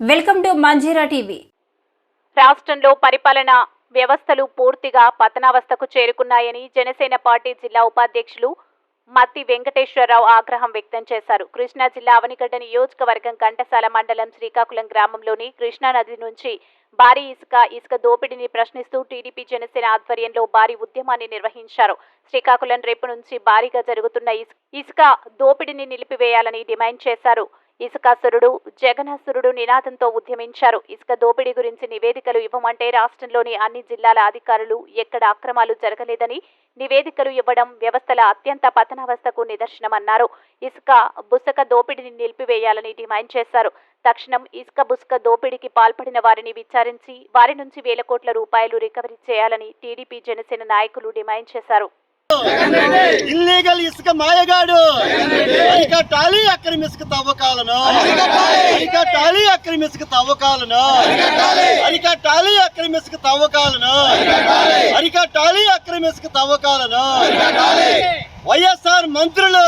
Welcome to Manjira TV. రాష్ట్రంలో పరిపాలన వ్యవస్థలు పూర్తిగా పతనావస్థకు చేరుకున్నాయని జనసేన పార్టీ జిల్లా ఉపాధ్యక్షులు మత్తి వెంకటేశ్వరరావు ఆగ్రహం వ్యక్తం చేశారు. కృష్ణా జిల్లా అవనిగడ్డ నియోజకవర్గం ఘంటసాల మండలం శ్రీకాకుళం గ్రామంలోని కృష్ణా నది నుంచి భారీ ఇసుక ఇసుక దోపిడీని ప్రశ్నిస్తూ టీడీపీ జనసేన ఆధ్వర్యంలో భారీ ఉద్యమాన్ని నిర్వహించారు. శ్రీకాకుళం రేపు నుంచి భారీగా జరుగుతున్న ఇసుక దోపిడీని నిలిపివేయాలని డిమాండ్ చేశారు. ఇసుకాసురుడు జగనాసురుడు నినాదంతో ఉద్యమించారు. ఇసుక దోపిడీ గురించి నివేదికలు ఇవ్వమంటే రాష్ట్రంలోని అన్ని జిల్లాల అధికారులు ఎక్కడ అక్రమాలు జరగలేదని నివేదికలు ఇవ్వడం వ్యవస్థల అత్యంత పతనావస్థకు నిదర్శనమన్నారు. ఇసుక బుసక దోపిడీని నిలిపివేయాలని డిమాండ్ చేశారు. తక్షణం ఇసుక బుసక దోపిడీకి పాల్పడిన వారిని విచారించి వారి నుంచి వేల కోట్ల రూపాయలు రికవరీ చేయాలని టీడీపీ జనసేన నాయకులు డిమాండ్ చేశారు. ఇల్లీగల్ ఇసుక మాయగాడు. అరికట్టాలి అక్రమ ఇసుక తవ్వకాలను అరికట్టాలి అక్రమ ఇసుక తవ్వకాలను అరికట్టాలి అక్రమ ఇసుక తవ్వకాలను అరికట్టాలి అక్రమ ఇసుక తవ్వకాలను వైఎస్ఆర్ మంత్రులు.